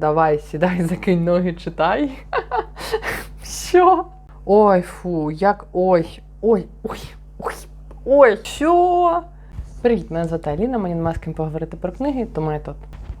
Давай, сідай, закинь ноги, читай. Що? Ой, фу, як ой, ой, ой, ой, ой, що? Привіт, мене звати Аліна, мені нема з ким поговорити про книги, тому я тут.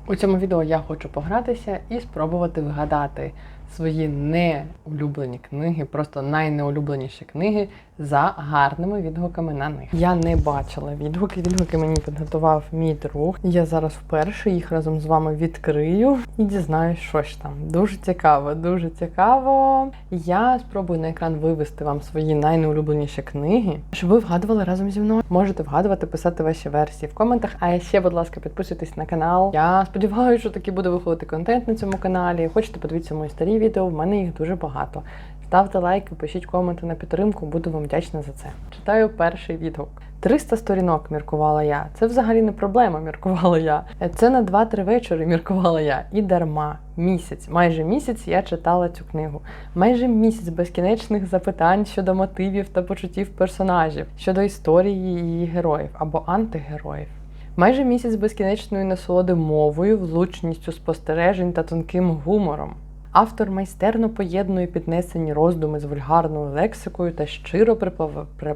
У цьому відео я хочу погратися і спробувати вгадати свої неулюблені книги, просто найнеулюбленіші книги за гарними відгуками на них. Я не бачила відгуки. Відгуки мені підготував мій друг. Я зараз вперше їх разом з вами відкрию і дізнаюсь, що ж там. Дуже цікаво, дуже цікаво. Я спробую на екран вивести вам свої найнеулюбленіші книги, щоб ви вгадували разом зі мною. Можете вгадувати, писати ваші версії в коментах. А ще, будь ласка, підписуйтесь на канал. Я сподіваюся, що таки буде виходити контент на цьому каналі. Хочете подивитися мої старі відео? В мене їх дуже багато. Ставте лайки, пишіть коменти на підтримку, буду вам вдячна за це. Читаю перший відгук. 300 сторінок міркувала я. Це взагалі не проблема, міркувала я. Це на 2-3 вечори міркувала я. І дарма. Місяць, майже місяць я читала цю книгу. Майже місяць безкінечних запитань щодо мотивів та почуттів персонажів, щодо історії її героїв або антигероїв. Майже місяць безкінечної насолоди мовою, влучністю спостережень та тонким гумором. Автор майстерно поєднує піднесені роздуми з вульгарною лексикою та щиро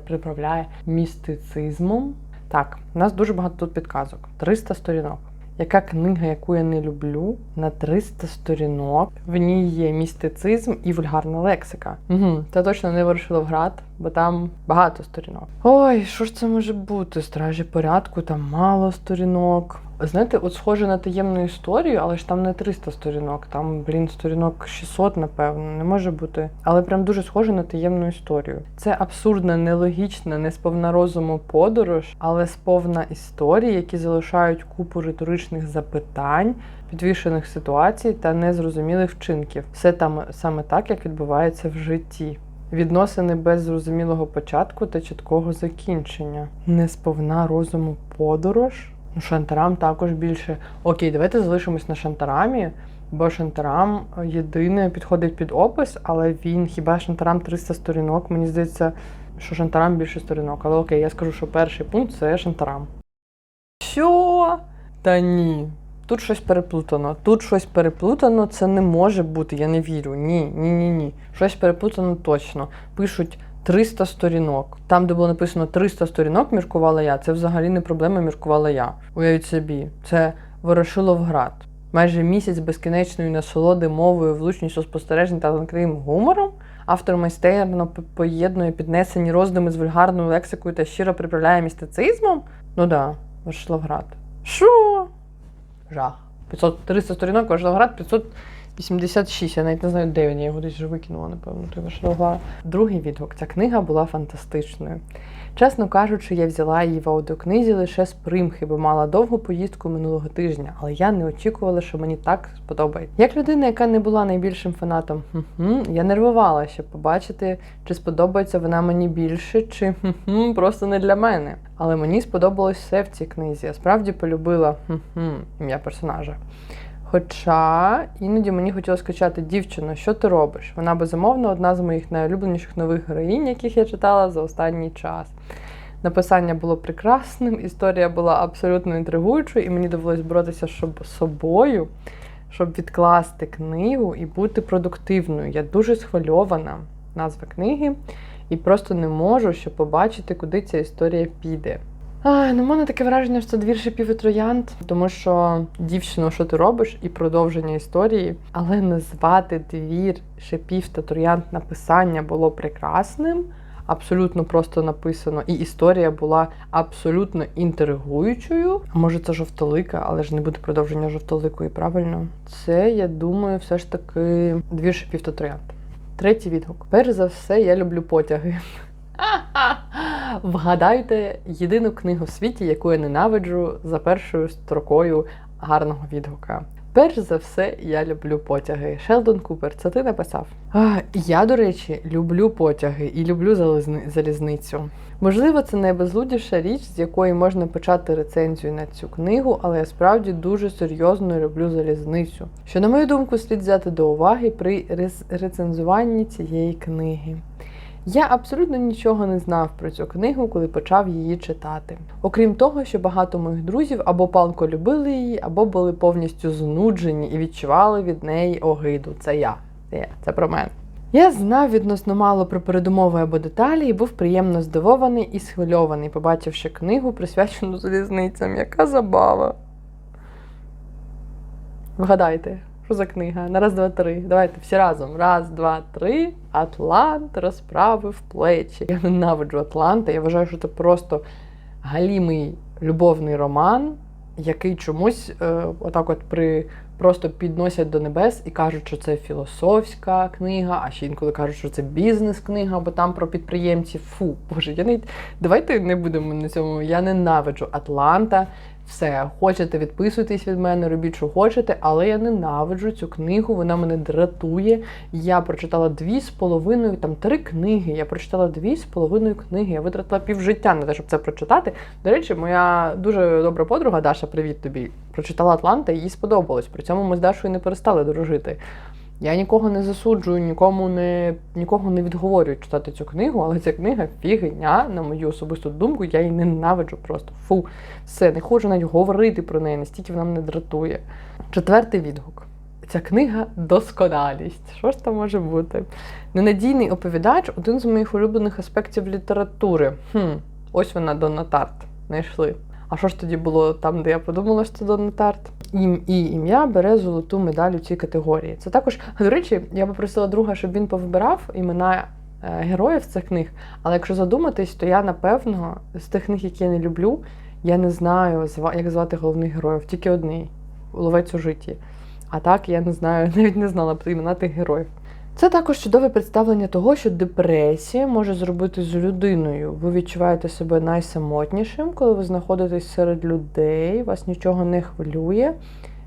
приправляє містицизмом. Так, у нас дуже багато тут підказок. 300 сторінок. Яка книга, яку я не люблю, на 300 сторінок. В ній є містицизм і вульгарна лексика. Угу, Це точно не вирішило град, бо там багато сторінок. Ой, що ж це може бути? Стражі порядку, там мало сторінок. Знаєте, от схоже на таємну історію, але ж там не 300 сторінок, там, блін, сторінок 600, напевно, не може бути. Але прям дуже схоже на таємну історію. Це абсурдна, нелогічна, несповна розуму подорож, але сповна історії, які залишають купу риторичних запитань, підвішених ситуацій та незрозумілих вчинків. Все там саме так, як відбувається в житті. Відносини без зрозумілого початку та чіткого закінчення. Несповна розуму подорож. Ну, Шантарам також більше. Окей, давайте залишимось на Шантарамі, бо Шантарам єдине підходить під опис, але він хіба Шантарам 300 сторінок. Мені здається, що Шантарам більше сторінок. Але окей, я скажу, що перший пункт це Шантарам. Що? Та ні. Тут щось переплутано. Тут щось переплутано, це не може бути, я не вірю. Ні, ні, ні, ні. Щось переплутано точно. Пишуть 300 сторінок. Там, де було написано 300 сторінок, міркувала я. Це взагалі не проблема, міркувала я. Уявіть собі, це Ворошиловград. Майже місяць безкінечної насолоди мовою, влучністю спостережень та тонким гумором. Автор майстерно поєднує піднесені роздуми з вульгарною лексикою та щиро приправляє містицизмом. Ну да, Ворошиловград. Що? Жах. 500, 300 сторінок, Ворошиловград 586. Я навіть не знаю, де він. Я його десь вже викинула, напевно, той Ворошиловград. Другий відгук. Ця книга була фантастичною. Чесно кажучи, я взяла її в аудіокнизі лише з примхи, бо мала довгу поїздку минулого тижня, але я не очікувала, що мені так сподобається. Як людина, яка не була найбільшим фанатом, я нервувала, щоб побачити, чи сподобається вона мені більше, чи просто не для мене. Але мені сподобалось все в цій книзі. Я справді полюбила ім'я персонажа. Хоча іноді мені хотілося скачати дівчину, що ти робиш? Вона безумовно одна з моїх найулюбленіших нових героїнь, яких я читала за останній час. Написання було прекрасним, історія була абсолютно інтригуючою, і мені довелось боротися з собою, щоб відкласти книгу і бути продуктивною. Я дуже схвильована назва книги і просто не можу щоб побачити, куди ця історія піде. Ну, мене таке враження, що це двір шипів і троянд, тому що дівчино, що ти робиш, і продовження історії, але назвати двір шипів та троянд написання було прекрасним, абсолютно просто написано, і історія була абсолютно інтригуючою. А може, це жовтолика, але ж не буде продовження жовтоликої, правильно? Це, я думаю, все ж таки двір шипів та троянд. Третій відгук. Перш за все, я люблю потяги. Вгадайте єдину книгу в світі, яку я ненавиджу за першою строкою гарного відгука. Перш за все, я люблю потяги. Шелдон Купер, це ти написав? А, я, до речі, люблю потяги і люблю залізни- залізницю. Можливо, це найбезлудіша річ, з якої можна почати рецензію на цю книгу, але я справді дуже серйозно люблю залізницю. Що, на мою думку, слід взяти до уваги при рецензуванні цієї книги. Я абсолютно нічого не знав про цю книгу, коли почав її читати. Окрім того, що багато моїх друзів або палко любили її, або були повністю знуджені і відчували від неї огиду. Це я. Це, це про мене. Я знав відносно мало про передумови або деталі і був приємно здивований і схвильований, побачивши книгу, присвячену залізницям. Яка забава. Вгадайте, що за книга? На раз, два, три. Давайте всі разом. Раз, два, три. Атлант розправив плечі. Я ненавиджу Атланта. Я вважаю, що це просто галімий любовний роман, який чомусь е, отак от при. Просто підносять до небес і кажуть, що це філософська книга, а ще інколи кажуть, що це бізнес-книга, бо там про підприємців. Фу, боже, я не давайте не будемо на цьому. Я ненавиджу Атланта. Все, хочете, відписуйтесь від мене, робіть, що хочете, але я ненавиджу цю книгу, вона мене дратує. Я прочитала дві з половиною, там три книги. Я прочитала дві з половиною книги. Я витратила півжиття на те, щоб це прочитати. До речі, моя дуже добра подруга Даша, привіт тобі, прочитала Атланта, їй сподобалось. При цьому ми з Дашою не перестали дружити. Я нікого не засуджую, нікому не нікого не відговорюю читати цю книгу, але ця книга фігня, на мою особисту думку, я її ненавиджу просто. Фу, все, не хочу навіть говорити про неї, настільки вона мене дратує. Четвертий відгук. Ця книга досконалість. Що ж там може бути? Ненадійний оповідач один з моїх улюблених аспектів літератури. Хм, Ось вона Донна Тарт. Знайшли. А що ж тоді було там, де я подумала, що це Донна Ім і ім'я бере золоту медаль у цій категорії. Це також, до речі, я попросила друга, щоб він повибирав імена е, героїв цих книг. Але якщо задуматись, то я напевно з тих книг, які я не люблю, я не знаю, як звати головних героїв. Тільки одний ловець у житті. А так я не знаю, навіть не знала б імена тих героїв. Це також чудове представлення того, що депресія може зробити з людиною. Ви відчуваєте себе найсамотнішим, коли ви знаходитесь серед людей, вас нічого не хвилює,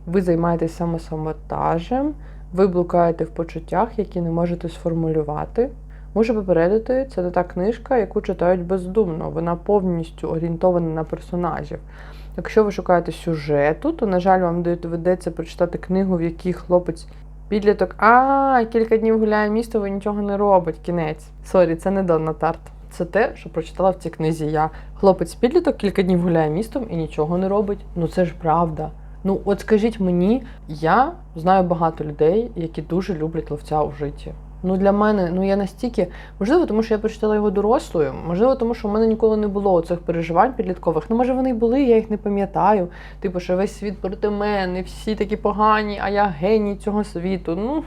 ви займаєтесь самосаботажем, ви блукаєте в почуттях, які не можете сформулювати. Можу попередити, це не та книжка, яку читають бездумно. Вона повністю орієнтована на персонажів. Якщо ви шукаєте сюжету, то, на жаль, вам доведеться прочитати книгу, в якій хлопець Підліток, а кілька днів гуляє місто, ви нічого не робить. Кінець. Сорі, це не Донна Тарт. Це те, що прочитала в цій книзі я. Хлопець підліток кілька днів гуляє містом і нічого не робить. Ну це ж правда. Ну, от скажіть мені, я знаю багато людей, які дуже люблять ловця у житті. Ну для мене, ну я настільки, можливо, тому що я прочитала його дорослою, можливо, тому що в мене ніколи не було цих переживань підліткових. Ну, може, вони й були, я їх не пам'ятаю. Типу, що весь світ проти мене, всі такі погані, а я геній цього світу. Ну,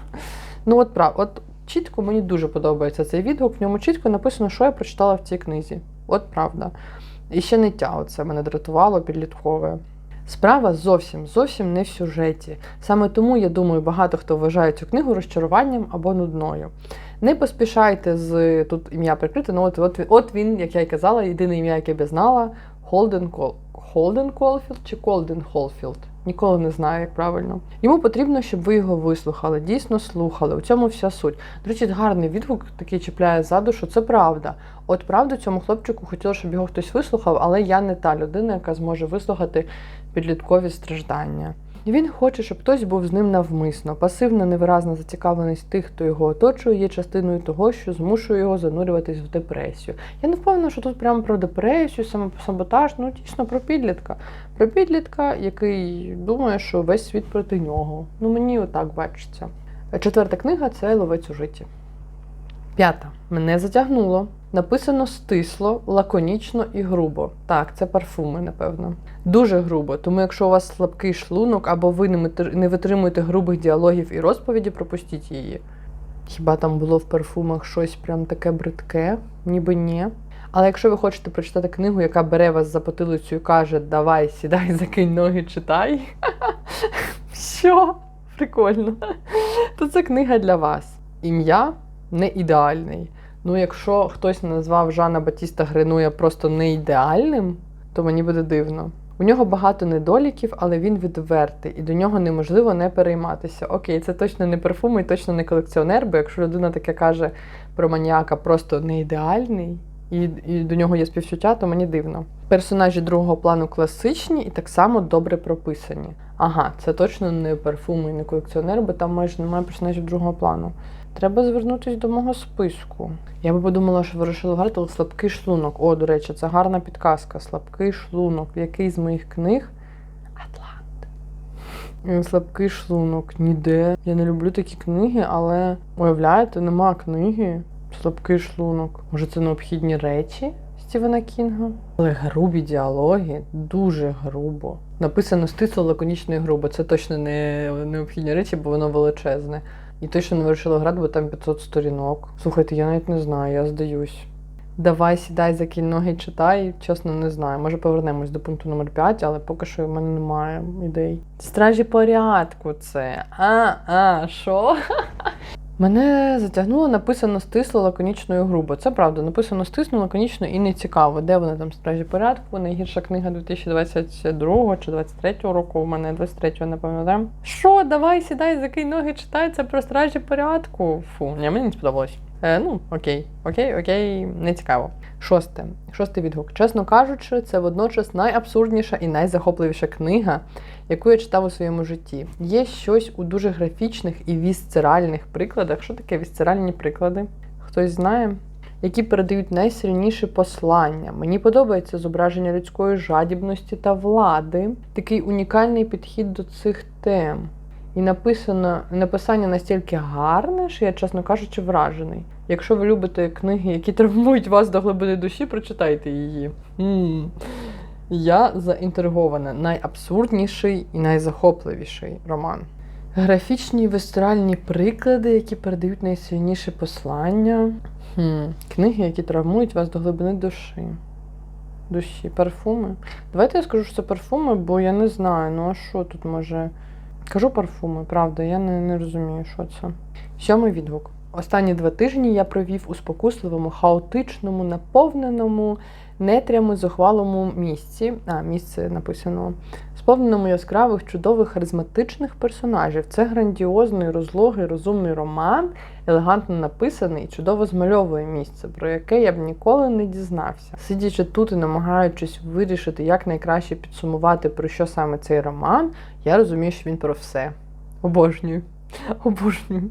ну от прав, от чітко мені дуже подобається цей відгук. В ньому чітко написано, що я прочитала в цій книзі. От правда. І ще ниття, оце мене дратувало підліткове. Справа зовсім зовсім не в сюжеті. Саме тому, я думаю, багато хто вважає цю книгу розчаруванням або нудною. Не поспішайте з тут ім'я прикрите, ну от, от, от він, як я й казала, єдине ім'я, яке б я знала, Холден Кол. Холден Колфілд чи Колден Холфілд. Ніколи не знаю, як правильно. Йому потрібно, щоб ви його вислухали, дійсно слухали. У цьому вся суть. До речі, гарний відгук такий чіпляє за душу. Це правда. От правда, цьому хлопчику хотілося, щоб його хтось вислухав, але я не та людина, яка зможе вислухати підліткові страждання. Він хоче, щоб хтось був з ним навмисно. Пасивна невиразна зацікавленість тих, хто його оточує, є частиною того, що змушує його занурюватись в депресію. Я не впевнена, що тут прямо про депресію, самосаботаж, ну дійсно про підлітка. Про підлітка, який думає, що весь світ проти нього. Ну мені отак бачиться. Четверта книга це ловець у житті. П'ята. Мене затягнуло. Написано стисло, лаконічно і грубо. Так, це парфуми, напевно. Дуже грубо. Тому, якщо у вас слабкий шлунок або ви не витримуєте грубих діалогів і розповіді, пропустіть її. Хіба там було в парфумах щось прям таке бридке? Ніби ні. Але якщо ви хочете прочитати книгу, яка бере вас за потилицю і каже, давай, сідай, закинь ноги, читай. Що? Прикольно. То це книга для вас. Ім'я не ідеальний. Ну, якщо хтось назвав Жана Батіста Гринуя просто не ідеальним, то мені буде дивно. У нього багато недоліків, але він відвертий, і до нього неможливо не перейматися. Окей, це точно не парфум і точно не колекціонер, бо якщо людина таке каже про маніяка просто не ідеальний, і, і до нього є співчуття, то мені дивно. Персонажі другого плану класичні і так само добре прописані. Ага, це точно не парфум і не колекціонер, бо там майже немає персонажів другого плану. Треба звернутися до мого списку. Я би подумала, що вирішила але слабкий шлунок. О, до речі, це гарна підказка. Слабкий шлунок. Який з моїх книг? Атлант. Слабкий шлунок. Ніде. Я не люблю такі книги, але уявляєте, нема книги. Слабкий шлунок. Може, це необхідні речі Стівена Кінга? Але грубі діалоги, дуже грубо. Написано стисло, лаконічно і грубо. Це точно не необхідні речі, бо воно величезне. І точно не вирішила грати, бо там 500 сторінок. Слухайте, я навіть не знаю, я здаюсь. Давай сідай за ноги і читай, чесно, не знаю. Може повернемось до пункту номер 5, але поки що в мене немає ідей. Стражі порядку це. А, а, що? Мене затягнуло написано стисло, лаконічно і грубо. Це правда, написано стисло, лаконічно і не цікаво. Де вони там стражі порядку? Найгірша книга 2022 чи 23 року. У мене 23-го, не пам'ятаю. Що, давай сідай, закинь ноги, читай це про стражі порядку. Фу, ні, мені не сподобалось. Е, ну, окей, окей, окей, не цікаво. Шосте. Шостий відгук. Чесно кажучи, це водночас найабсурдніша і найзахопливіша книга, яку я читав у своєму житті. Є щось у дуже графічних і вісцеральних прикладах. Що таке вісцеральні приклади? Хтось знає? Які передають найсильніші послання. Мені подобається зображення людської жадібності та влади, такий унікальний підхід до цих тем. І написано написання настільки гарне, що я, чесно кажучи, вражений. Якщо ви любите книги, які травмують вас до глибини душі, прочитайте її. м Я заінтригована. Найабсурдніший і найзахопливіший роман. Графічні вестеральні приклади, які передають найсильніші послання. Хм. Книги, які травмують вас до глибини душі. Душі, парфуми. Давайте я скажу, що це парфуми, бо я не знаю, ну а що тут може. Кажу парфуми, правда, я не, не розумію, що це. Сьомий відгук. Останні два тижні я провів у спокусливому, хаотичному, наповненому нетрями зухвалому місці. А, місце написано. Сповненому яскравих, чудових, харизматичних персонажів. Це грандіозний, розлогий, розумний роман, елегантно написаний і чудово змальовує місце, про яке я б ніколи не дізнався. Сидячи тут і намагаючись вирішити, як найкраще підсумувати, про що саме цей роман, я розумію, що він про все. Обожнюю. Обожнюю.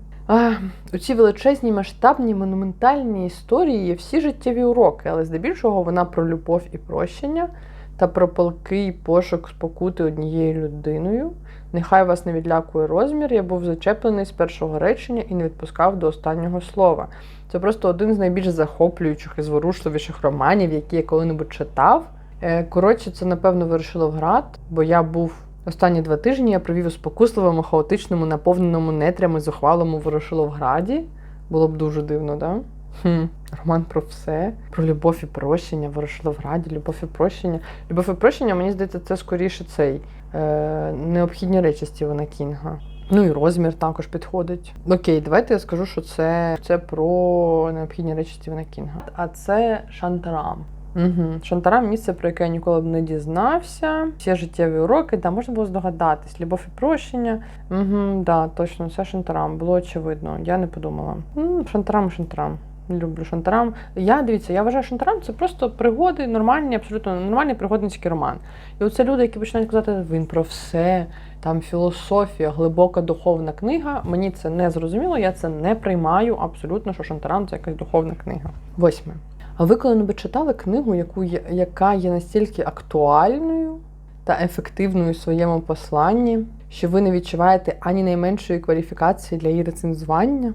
У цій величезній масштабній монументальній історії є всі життєві уроки, але здебільшого вона про любов і прощення та про палкий пошук спокути однією людиною. Нехай вас не відлякує розмір, я був зачеплений з першого речення і не відпускав до останнього слова. Це просто один з найбільш захоплюючих і зворушливіших романів, які я коли-небудь читав. Е, Коротше, це напевно вирішило в град, бо я був Останні два тижні я провів у спокусливому, хаотичному, наповненому нетрями зухвалому Ворошиловграді. Було б дуже дивно, да? Хм, Роман про все, про любов і прощення, Ворошиловграді, любов і прощення. Любов і прощення, мені здається, це скоріше цей е, необхідні речі Стівена Кінга. Ну і розмір також підходить. Окей, давайте я скажу, що це, це про необхідні речі Стівена Кінга. А це Шантарам. Угу. Шантарам місце, про яке я ніколи б не дізнався. Всі життєві уроки, да, можна було здогадатись. Любов і прощення. Угу, да, точно, це Шантарам. Було очевидно. Я не подумала. М, Шантарам, Шантарам. Люблю Шантарам. Я дивіться, я вважаю, Шантарам це просто пригоди, нормальні, абсолютно нормальний пригодницький роман. І оце люди, які починають казати, він про все, там філософія, глибока духовна книга. Мені це не зрозуміло, я це не приймаю абсолютно, що Шантарам це якась духовна книга. Восьме. Ви коли-небудь читали книгу, яку є, яка є настільки актуальною та ефективною у своєму посланні, що ви не відчуваєте ані найменшої кваліфікації для її рецензування?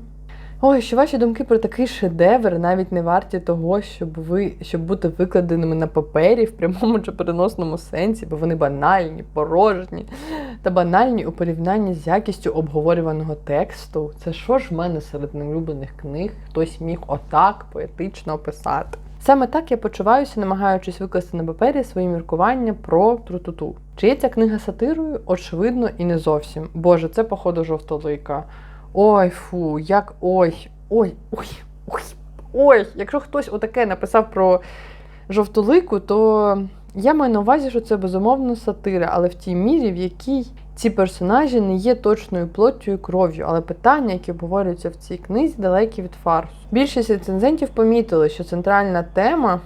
Ой, що ваші думки про такий шедевр навіть не варті того, щоб ви щоб бути викладеними на папері в прямому чи переносному сенсі, бо вони банальні, порожні та банальні у порівнянні з якістю обговорюваного тексту. Це що ж в мене серед неулюблених книг хтось міг отак поетично описати? Саме так я почуваюся, намагаючись викласти на папері свої міркування про трутуту. Чи є ця книга сатирою? Очевидно, і не зовсім. Боже, це походу жовтолика. Ой, фу, як ой, ой, ой, ой, ой. Якщо хтось отаке написав про жовтолику, то я маю на увазі, що це безумовно сатира, але в тій мірі, в якій ці персонажі не є точною плоттю і кров'ю, але питання, які обговорюються в цій книзі, далекі від фарсу. Більшість рецензентів помітили, що центральна тема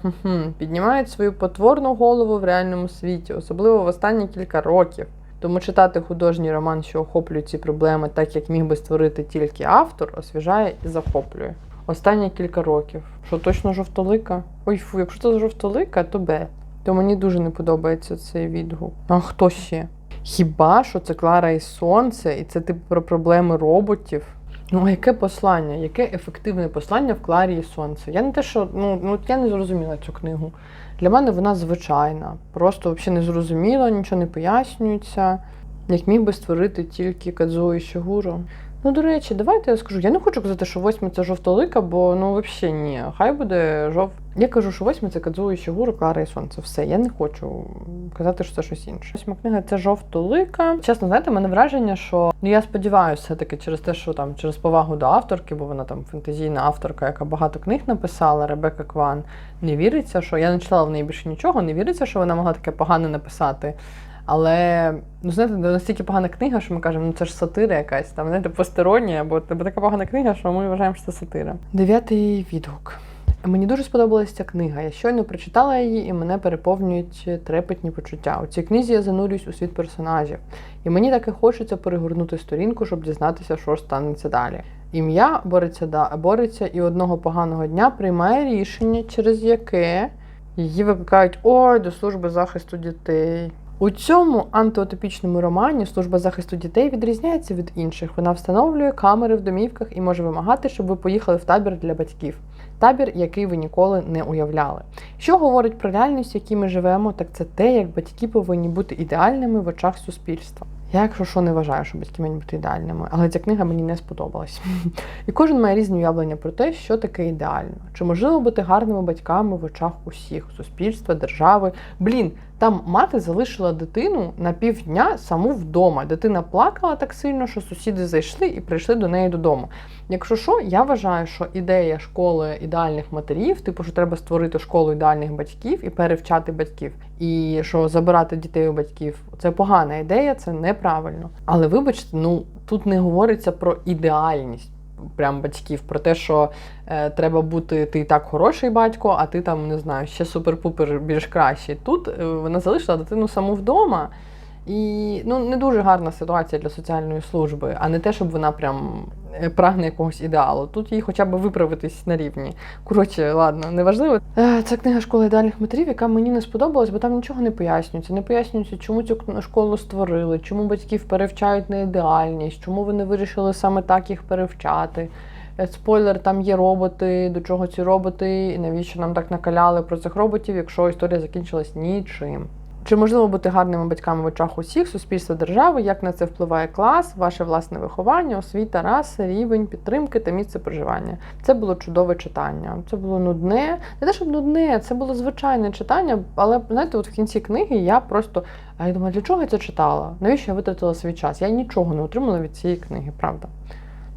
піднімає свою потворну голову в реальному світі, особливо в останні кілька років. Тому читати художній роман, що охоплює ці проблеми, так як міг би створити тільки автор, освіжає і захоплює. Останні кілька років. Що точно жовтолика? Ой, фу, якщо це жовтолика, то Б. То мені дуже не подобається цей відгук. А хто ще? Хіба що це Клара і Сонце, і це типу про проблеми роботів? Ну, а яке послання? Яке ефективне послання в Кларі і Сонце? Я не те, що ну, ну я не зрозуміла цю книгу. Для мене вона звичайна, просто взагалі не зрозуміла, нічого не пояснюється. Як міг би створити тільки Кадзуо Ішігуро. Ну, до речі, давайте я скажу. Я не хочу казати, що восьме це жовтолика, бо ну взагалі ні. Хай буде жов. Я кажу, що восьме це Кадзуо Ішігуро, Клара і Сонце. Все, я не хочу казати, що це щось інше. Восьма книга це жовтолика. Чесно, знаєте, мене враження, що ну я сподіваюся, все-таки через те, що там через повагу до авторки, бо вона там фентезійна авторка, яка багато книг написала, Ребека Кван. Не віриться, що я не читала в неї більше нічого, не віриться, що вона могла таке погане написати. Але ну знаєте, настільки погана книга, що ми кажемо, ну це ж сатира якась, там знаєте, постороння, або тебе така погана книга, що ми вважаємо, що це сатира. Дев'ятий відгук. Мені дуже сподобалася ця книга. Я щойно прочитала її, і мене переповнюють трепетні почуття. У цій книзі я занурююсь у світ персонажів, і мені так і хочеться перегорнути сторінку, щоб дізнатися, що ж станеться далі. Ім'я бореться да бореться і одного поганого дня приймає рішення, через яке її викликають ой до служби захисту дітей. У цьому антиутопічному романі служба захисту дітей відрізняється від інших. Вона встановлює камери в домівках і може вимагати, щоб ви поїхали в табір для батьків. Табір, який ви ніколи не уявляли. Що говорить про реальність, в якій ми живемо, так це те, як батьки повинні бути ідеальними в очах суспільства. Я, якщо що, не вважаю, що батьки мають бути ідеальними, але ця книга мені не сподобалась. І кожен має різні уявлення про те, що таке ідеально. Чи можливо бути гарними батьками в очах усіх суспільства, держави? Блін, там мати залишила дитину на півдня саму вдома. Дитина плакала так сильно, що сусіди зайшли і прийшли до неї додому. Якщо що, я вважаю, що ідея школи ідеальних матерів, типу, що треба створити школу ідеальних батьків і перевчати батьків, і що забирати дітей у батьків, це погана ідея, це неправильно. Але вибачте, ну тут не говориться про ідеальність. Прям батьків про те, що е, треба бути ти і так хороший батько, а ти там не знаю, ще супер-пупер більш кращий. Тут е, вона залишила дитину саму вдома, і ну не дуже гарна ситуація для соціальної служби, а не те, щоб вона прям е, прагне якогось ідеалу. Тут їй хоча б виправитись на рівні. Коротше, ладно, неважливо. Е, Це книга школи ідеальних матерів, яка мені не сподобалась, бо там нічого не пояснюється. Не пояснюється, чому цю школу створили, чому батьків перевчають на ідеальність, чому вони вирішили саме так їх перевчати. Е, Спойлер, там є роботи, до чого ці роботи, і навіщо нам так накаляли про цих роботів, якщо історія закінчилась нічим. Чи можливо бути гарними батьками в очах усіх, суспільства держави, як на це впливає клас, ваше власне виховання, освіта, раса, рівень підтримки та місце проживання? Це було чудове читання. Це було нудне, не те, щоб нудне, це було звичайне читання, але знаєте, от в кінці книги я просто а я думаю, для чого я це читала? Навіщо я витратила свій час? Я нічого не отримала від цієї книги, правда.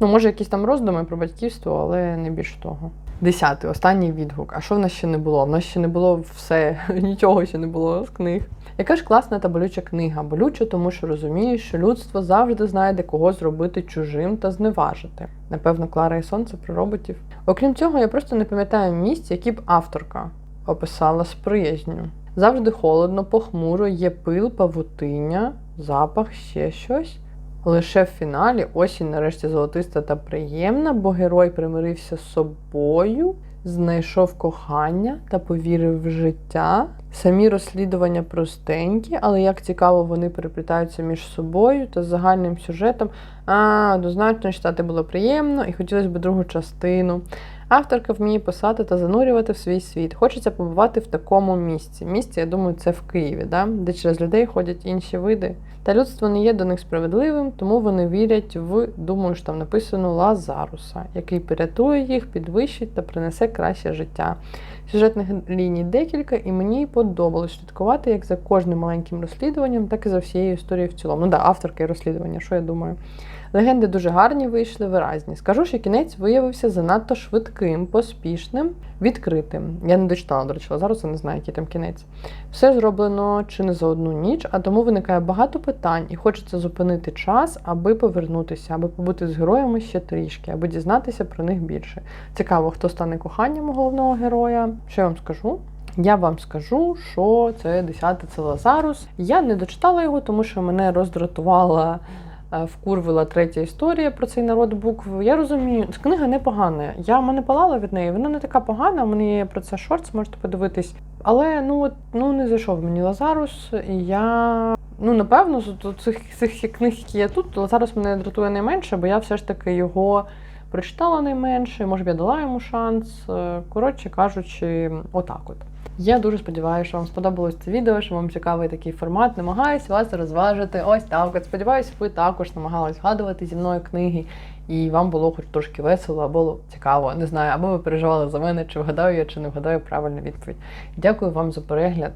Ну, може, якісь там роздуми про батьківство, але не більше того. Десятий, останній відгук. А що в нас ще не було? В нас ще не було все, нічого ще не було з книг. Яка ж класна та болюча книга? Болюча, тому що розумієш, що людство завжди знайде кого зробити чужим та зневажити. Напевно, Клара і Сонце про роботів. Окрім цього, я просто не пам'ятаю місць, які б авторка описала з приязню. Завжди холодно, похмуро, є пил, павутиння, запах, ще щось. Лише в фіналі осінь нарешті золотиста та приємна, бо герой примирився з собою, знайшов кохання та повірив в життя. Самі розслідування простенькі, але як цікаво вони переплітаються між собою та загальним сюжетом. А, однозначно читати було приємно і хотілося б другу частину. Авторка вміє писати та занурювати в свій світ. Хочеться побувати в такому місці. Місці, я думаю, це в Києві, да? де через людей ходять інші види. Та людство не є до них справедливим, тому вони вірять в, думаю, що там написано Лазаруса, який порятує їх, підвищить та принесе краще життя. Сюжетних ліній декілька, і мені подобалось слідкувати як за кожним маленьким розслідуванням, так і за всією історією в цілому. Ну да, авторка і розслідування, що я думаю. Легенди дуже гарні вийшли, виразні. Скажу, що кінець виявився занадто швидким, поспішним, відкритим. Я не дочитала, до речі, зараз я не знаю, який там кінець. Все зроблено чи не за одну ніч, а тому виникає багато питань, і хочеться зупинити час, аби повернутися, аби побути з героями ще трішки, аби дізнатися про них більше. Цікаво, хто стане коханням головного героя. Що я вам скажу? Я вам скажу, що це 10 це Лазарус. Я не дочитала його, тому що мене роздратувала, вкурвила третя історія про цей народ букв. Я розумію, книга непогана. Я мене палала від неї, вона не така погана. У мене є про це шортс, можете подивитись. Але ну от ну не зайшов мені Лазарус, і я. Ну, напевно, з цих, цих книг, які є тут, Лазарус мене дратує найменше, бо я все ж таки його прочитала найменше, може б я дала йому шанс. Е, Коротше кажучи, отак от. Я дуже сподіваюся, що вам сподобалось це відео, що вам цікавий такий формат. Намагаюсь вас розважити. Ось так. От сподіваюсь, ви також намагались згадувати зі мною книги, і вам було хоч трошки весело, або цікаво. Не знаю, або ви переживали за мене, чи вгадаю я, чи не вгадаю правильну відповідь. Дякую вам за перегляд.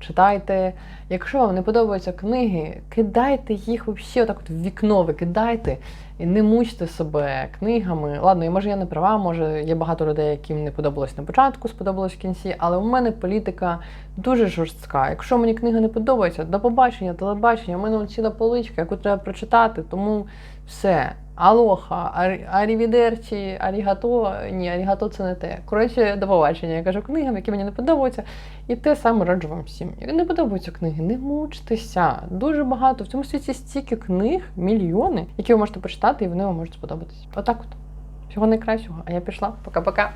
Читайте. Якщо вам не подобаються книги, кидайте їх взагалі отак от в вікно, викидайте і не мучте себе книгами. Ладно, і може я не права, може є багато людей, яким не подобалось на початку, сподобалось в кінці, але у мене політика дуже жорстка. Якщо мені книга не подобається, до побачення, телебачення, у мене ціла поличка, яку треба прочитати, тому все. Алоха, арі- арівідерчі, арігато. Ні, арігато це не те. Коротше, до побачення. Я кажу книгам, які мені не подобаються. І те саме раджу вам всім. І не подобаються книги, не мучтеся. Дуже багато. В цьому світі стільки книг, мільйони, які ви можете почитати, і вони вам можуть сподобатись. Отак от. Всього найкращого. А я пішла. Пока-пока.